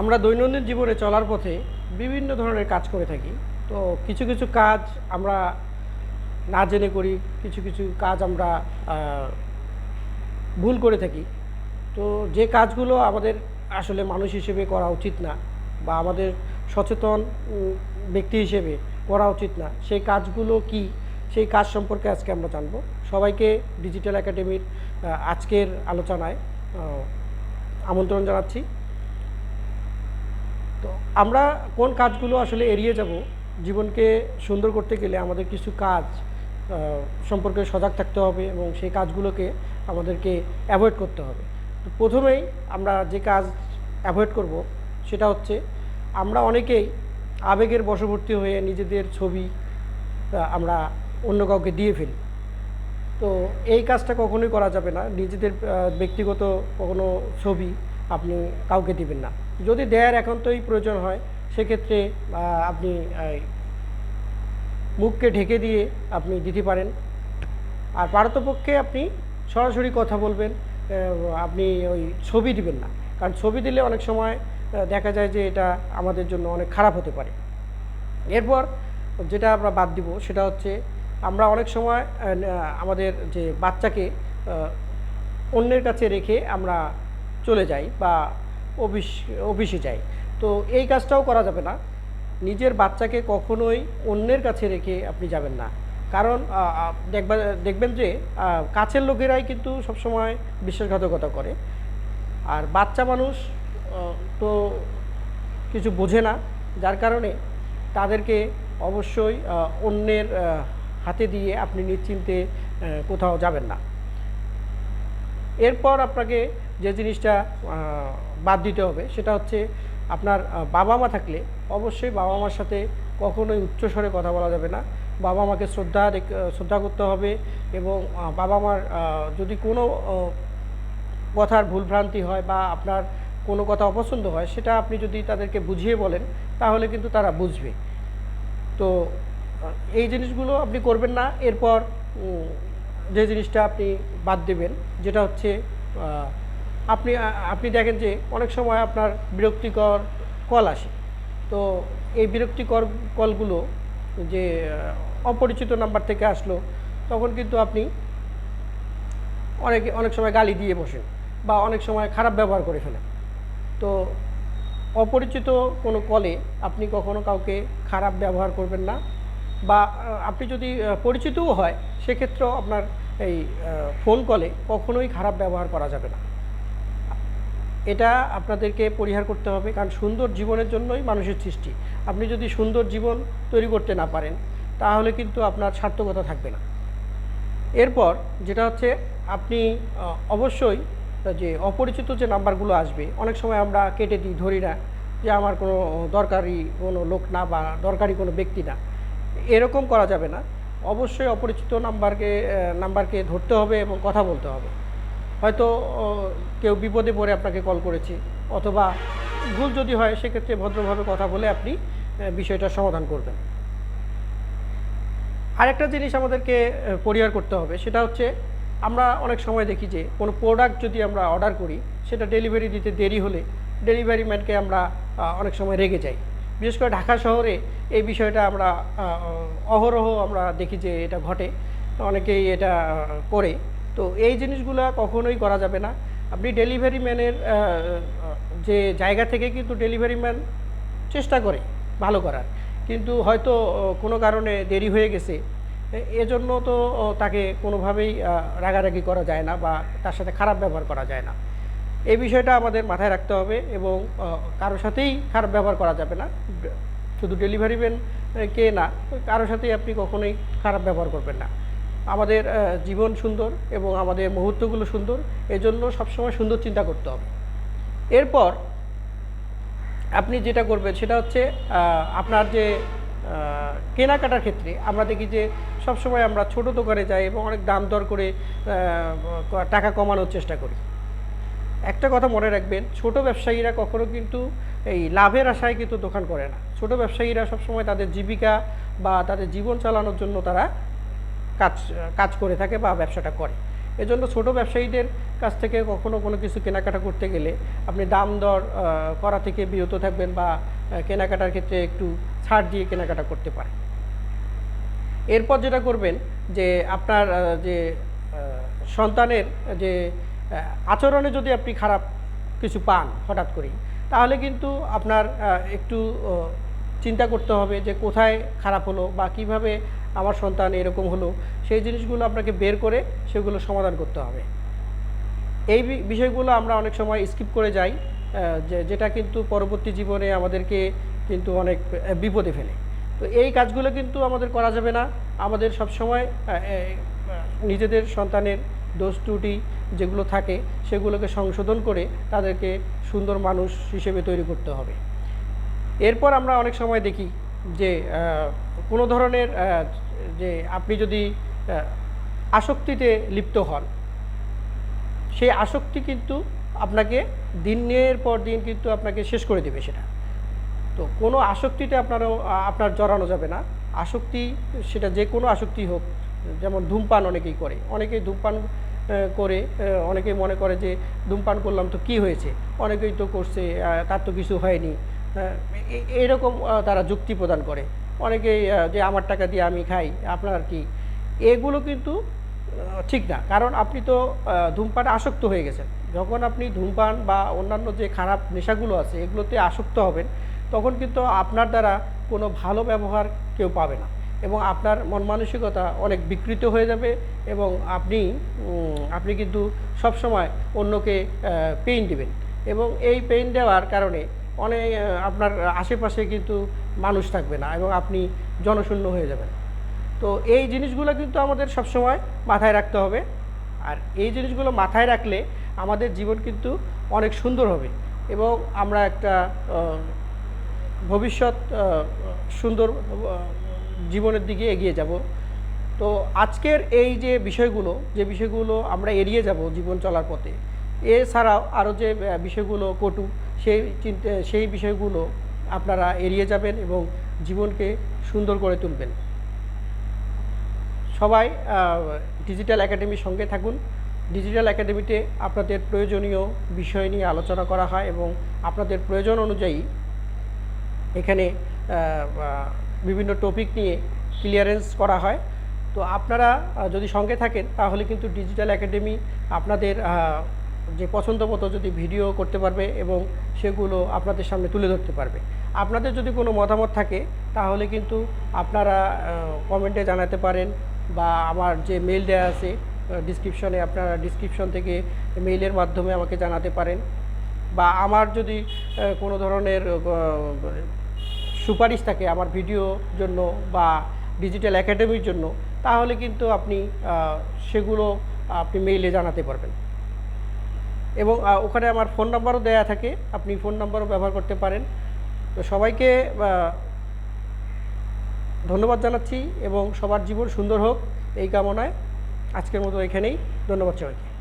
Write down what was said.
আমরা দৈনন্দিন জীবনে চলার পথে বিভিন্ন ধরনের কাজ করে থাকি। তো কিছু কিছু কাজ আমরা না জেনে করি, কিছু কিছু কাজ আমরা ভুল করে থাকি। তো যে কাজগুলো আমাদের আসলে মানুষ হিসেবে করা উচিত না বা আমাদের সচেতন ব্যক্তি হিসেবে করা উচিত না, সেই কাজগুলো কি? সেই কাজ সম্পর্কে আজকে আমরা জানব। সবাইকে ডিজিটাল একাডেমির আজকের আলোচনায় আমন্ত্রণ জানাচ্ছি। তো আমরা কোন কাজগুলো আসলে এড়িয়ে যাব জীবনকে সুন্দর করতে গেলে আমাদের কিছু কাজ সম্পর্কে সজাগ থাকতে হবে এবং সেই কাজগুলোকে আমাদেরকে অ্যাভয়েড করতে হবে। তো প্রথমেই আমরা যে কাজ অ্যাভয়েড করব সেটা হচ্ছে আমরা অনেকেই আবেগের বশবর্তী হয়ে নিজেদের ছবি আমরা অন্য কাউকে দিয়ে ফেলি। তো এই কাজটা কখনোই করা যাবে না। নিজেদের ব্যক্তিগত কোনো ছবি আপনি কাউকে দিবেন না। যদি দেয়ার একান্তই প্রয়োজন হয়, সেক্ষেত্রে আপনি মুখকে ঢেকে দিয়ে আপনি দিতে পারেন। আর পারতপক্ষে আপনি সরাসরি কথা বলবেন আপনি ওই ছবি দিবেন না। কারণ ছবি দিলে অনেক সময় দেখা যায় যে এটা আমাদের জন্য অনেক খারাপ হতে পারে। এরপর যেটা আমরা বাদ দিব, সেটা হচ্ছে আমরা অনেক সময় আমাদের যে বাচ্চাকে অন্যের কাছে রেখে আমরা চলে যাই বা অফিস অফিসে যাই তো এই কাজটাও করা যাবে না। নিজের বাচ্চাকে কখনোই অন্যের কাছে রেখে আপনি যাবেন না। কারণ আহ, দেখবেন যে কাছের লোকেরাই কিন্তু সবসময় বিশ্বাসঘাতকতা করে। আর বাচ্চা মানুষ তো কিছু বোঝে না। যার কারণে তাদেরকে অবশ্যই অন্যের হাতে দিয়ে আপনি নিশ্চিন্তে কোথাও যাবেন না। এরপর আপনাকে যে জিনিসটা বাদ দিতে হবে সেটা হচ্ছে আপনার বাবা মা থাকলে অবশ্যই বাবা মার সাথে কখনোই উচ্চস্বরে কথা বলা যাবে না। বাবা মাকে শ্রদ্ধা শ্রদ্ধা করতে হবে এবং বাবা মার যদি কোনো কথার ভুলভ্রান্তি হয় বা আপনার কোনো কথা অপছন্দ হয় সেটা আপনি যদি তাদেরকে বুঝিয়ে বলেন, তাহলে কিন্তু তারা বুঝবে। তো এই জিনিসগুলো আপনি করবেন না। এরপর যে জিনিসটা আপনি বাদ দেবেন, যেটা হচ্ছে আপনি আপনি দেখেন যে অনেক সময় আপনার বিরক্তিকর কল আসে। তো এই বিরক্তিকর কলগুলো যে অপরিচিত নাম্বার থেকে আসলো, তখন কিন্তু আপনি অনেকে, অনেক সময় গালি দিয়ে বসেন বা অনেক সময় খারাপ ব্যবহার করে ফেলেন। তো অপরিচিত কোনো কলে আপনি কখনো কাউকে খারাপ ব্যবহার করবেন না। বা আপনি যদি পরিচিতও হয়, সেক্ষেত্রেও আপনার এই ফোন কলে কখনোই খারাপ ব্যবহার করা যাবে না। এটা আপনাদেরকে পরিহার করতে হবে, কারণ সুন্দর জীবনের জন্যই মানুষের সৃষ্টি। আপনি যদি সুন্দর জীবন তৈরি করতে না পারেন, তাহলে কিন্তু আপনার সার্থকতা থাকবে না। এরপর যেটা হচ্ছে, আপনি অবশ্যই যে অপরিচিত যে নাম্বারগুলো আসবে, অনেক সময় আমরা কেটে দিই, ধরি না যে আমার কোনো দরকারি কোনো লোক না বা দরকারি কোনো ব্যক্তি না। এরকম করা যাবে না। অবশ্যই অপরিচিত নাম্বারকে নাম্বারকে ধরতে হবে এবং কথা বলতে হবে। হয়তো কেউ বিপদে পড়ে আপনাকে কল করেছে, অথবা ভুল যদি হয়, সেক্ষেত্রে ভদ্রভাবে কথা বলে আপনি বিষয়টা সমাধান করবেন। আরেকটা জিনিস আমাদেরকে পরিহার করতে হবে, সেটা হচ্ছে আমরা অনেক সময় দেখি যে, কোনো প্রোডাক্ট যদি আমরা অর্ডার করি, সেটা ডেলিভারি দিতে দেরি হলে ডেলিভারি ম্যানকে আমরা অনেক সময় রেগে যাই। বিশেষ করে ঢাকা শহরে এই বিষয়টা আমরা অহরহ আমরা দেখি যে এটা ঘটে। অনেকেই এটা করে। তো এই জিনিসগুলো কখনোই করা যাবে না। আপনি ডেলিভারি ম্যানের যে জায়গা থেকে কিন্তু ডেলিভারি ম্যান চেষ্টা করে ভালো করার। কিন্তু হয়তো কোনো কারণে দেরি হয়ে গেছে। এজন্য তো তাকে কোনোভাবেই রাগারাগি করা যায় না বা তার সাথে খারাপ ব্যবহার করা যায় না। এই বিষয়টা আমাদের মাথায় রাখতে হবে এবং কারোর সাথেই খারাপ ব্যবহার করা যাবে না। শুধু ডেলিভারি ম্যান কে না কারোর সাথেই আপনি কখনোই খারাপ ব্যবহার করবেন না। আমাদের জীবন সুন্দর এবং আমাদের মুহূর্তগুলো সুন্দর, এজন্য সবসময় সুন্দর চিন্তা করতে হবে। এরপর আপনি যেটা করবেন সেটা হচ্ছে আপনার যে কেনাকাটার ক্ষেত্রে আমরা দেখি যে সবসময় আমরা ছোট দোকানে যাই এবং অনেক দাম দর করে টাকা কমানোর চেষ্টা করি। একটা কথা মনে রাখবেন, ছোট ব্যবসায়ীরা কখনো কিন্তু এই লাভের আশায় কিন্তু দোকান করে না। ছোট ব্যবসায়ীরা সবসময় তাদের জীবিকা বা তাদের জীবন চালানোর জন্য তারা কাজ কাজ করে থাকে বা ব্যবসাটা করে। এজন্য ছোট ব্যবসায়ীদের কাছ থেকে কখনো কোনো কিছু কেনাকাটা করতে গেলে আপনি দাম দর করা থেকে বিরত থাকবেন বা কেনাকাটার ক্ষেত্রে একটু ছাড় দিয়ে কেনাকাটা করতে পারেন। এরপর যেটা করবেন যে আপনার যে সন্তানের যে আচরণে যদি আপনি খারাপ কিছু পান হঠাৎ করেই, তাহলে কিন্তু আপনার একটু চিন্তা করতে হবে যে কোথায় খারাপ হলো বা কীভাবে আমার সন্তান এরকম হলো, সেই জিনিসগুলো আপনাকে বের করে সেগুলো সমাধান করতে হবে। এই বিষয়গুলো আমরা অনেক সময় স্কিপ করে যাই যে, যেটা কিন্তু পরবর্তী জীবনে আমাদেরকে কিন্তু অনেক বিপদে ফেলে। তো এই কাজগুলো কিন্তু আমাদের করা যাবে না। আমাদের সবসময় নিজেদের সন্তানের দোষ ত্রুটি যেগুলো থাকে সেগুলোকে সংশোধন করে তাদেরকে সুন্দর মানুষ হিসেবে তৈরি করতে হবে। এরপর আমরা অনেক সময় দেখি যে কোনো ধরনের যে আপনি যদি আসক্তিতে লিপ্ত হন, সেই আসক্তি কিন্তু আপনাকে দিনের পর দিন কিন্তু আপনাকে শেষ করে দেবে সেটা। তো কোনো আসক্তিতে আপনারও আপনার জড়ানো যাবে না। আসক্তি, সেটা যে কোনো আসক্তি হোক, যেমন ধূমপান অনেকেই করে। অনেকেই ধূমপান করে আহ, অনেকেই মনে করে যে ধূমপান করলাম তো কি হয়েছে? অনেকেই তো করছে তার তো কিছু হয়নি। এরকম তারা যুক্তি প্রদান করে। অনেকেই যে আমার টাকা দিয়ে আমি খাই আপনার কি? এগুলো কিন্তু ঠিক না। কারণ আপনি তো ধূমপানে আসক্ত হয়ে গেছেন। যখন আপনি ধূমপান বা অন্যান্য যে খারাপ নেশাগুলো আছে এগুলোতে আসক্ত হবেন তখন কিন্তু আপনার দ্বারা কোনো ভালো ব্যবহার কেউ পাবে না। এবং আপনার মন মানসিকতা অনেক বিকৃত হয়ে যাবে এবং আপনি আপনি কিন্তু সবসময় অন্যকে পেইন দিবেন। এবং এই পেইন দেওয়ার কারণে অনেক আপনার আশেপাশে কিন্তু মানুষ থাকবে না এবং আপনি জনশূন্য হয়ে যাবেন। তো এই জিনিসগুলো কিন্তু আমাদের সবসময় মাথায় রাখতে হবে। আর এই জিনিসগুলো মাথায় রাখলে আমাদের জীবন কিন্তু অনেক সুন্দর হবে এবং আমরা একটা ভবিষ্যৎ সুন্দর জীবনের দিকে এগিয়ে যাব। তো আজকের এই যে বিষয়গুলো যে বিষয়গুলো আমরা এড়িয়ে যাব জীবন চলার পথে, এছাড়াও আরও যে বিষয়গুলো কটু, সেই চিন্তা, সেই বিষয়গুলো আপনারা এড়িয়ে যাবেন এবং জীবনকে সুন্দর করে তুলবেন। সবাই ডিজিটাল একাডেমির সঙ্গে থাকুন। ডিজিটাল একাডেমিতে আপনাদের প্রয়োজনীয় বিষয় নিয়ে আলোচনা করা হয় এবং আপনাদের প্রয়োজন অনুযায়ী এখানে বিভিন্ন টপিক নিয়ে ক্লিয়ারেন্স করা হয়। তো আপনারা যদি সঙ্গে থাকেন, তাহলে কিন্তু ডিজিটাল একাডেমি আপনাদের যে পছন্দ মতো যদি ভিডিও করতে পারবে এবং সেগুলো আপনাদের সামনে তুলে ধরতে পারবে। আপনাদের যদি কোনো মতামত থাকে, তাহলে কিন্তু আপনারা কমেন্টে জানাতে পারেন বা আমার যে মেল দেওয়া আছে ডিসক্রিপশনে আপনারা ডিসক্রিপশন থেকে মেইলের মাধ্যমে আমাকে জানাতে পারেন। বা আমার যদি কোনো ধরনের সুপারিশ থাকে আমার ভিডিওর জন্য বা ডিজিটাল একাডেমির জন্য, তাহলে কিন্তু আপনি সেগুলো আপনি মেইলে জানাতে পারবেন। এবং ওখানে আমার ফোন নাম্বারও দেয়া থাকে, আপনি ফোন নাম্বারও ব্যবহার করতে পারেন। তো সবাইকে ধন্যবাদ জানাচ্ছি এবং সবার জীবন সুন্দর হোক, এই কামনায় আজকের মতো এখানেই, ধন্যবাদ সবাইকে।